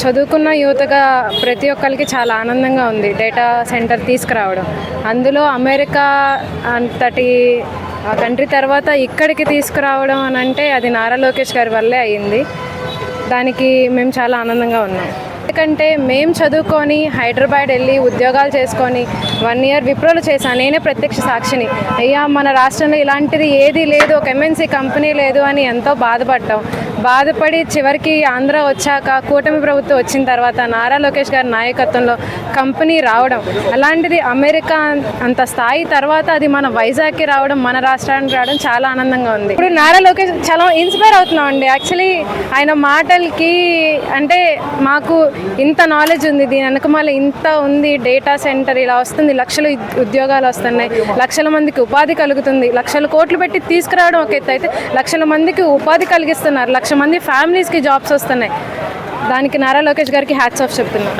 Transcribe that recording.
చదువుకున్న యువతగా ప్రతి ఒక్కరికి చాలా ఆనందంగా ఉంది డేటా సెంటర్ తీసుకురావడం. అందులో అమెరికా అంతటి కంట్రీ తర్వాత ఇక్కడికి తీసుకురావడం అని అంటే అది నారా లోకేష్ గారి వల్లే అయ్యింది దానికి మేము చాలా ఆనందంగా ఉన్నాం. ఎందుకంటే మేము చదువుకొని హైదరాబాద్ వెళ్ళి ఉద్యోగాలు చేసుకొని వన్ ఇయర్ విప్రోలు చేశాను నేనే ప్రత్యక్ష సాక్షిని. అయ్యా మన రాష్ట్రంలో ఇలాంటిది ఏది లేదు ఒక ఎంఎన్సీ కంపెనీ లేదు అని ఎంతో బాధపడ్డాం. బాధపడి చివరికి ఆంధ్ర వచ్చాక కూటమి ప్రభుత్వం వచ్చిన తర్వాత నారా లోకేష్ గారి నాయకత్వంలో కంపెనీ రావడం అలాంటిది అమెరికా అంత స్థాయి తర్వాత అది మన వైజాగ్కి రావడం మన రాష్ట్రానికి రావడం చాలా ఆనందంగా ఉంది. ఇప్పుడు నారా లోకేష్ చాలా ఇన్స్పైర్ అవుతున్నాం అండి యాక్చువల్లీ ఆయన మాటలకి అంటే మాకు ఇంత నాలెడ్జ్ ఉంది దీని వెనకమాల ఇంత ఉంది డేటా సెంటర్ ఇలా వస్తుంది లక్షలు ఉద్యోగాలు వస్తున్నాయి లక్షల మందికి ఉపాధి కలుగుతుంది లక్షల కోట్లు పెట్టి తీసుకురావడం ఒక ఎత్తు అయితే లక్షల మందికి ఉపాధి కలిగిస్తున్నారు లక్ష మంది ఫ్యామిలీస్కి జాబ్స్ వస్తున్నాయి. దానికి నారా లోకేష్ గారికి హ్యాట్స్ ఆఫ్ చెప్తున్నాను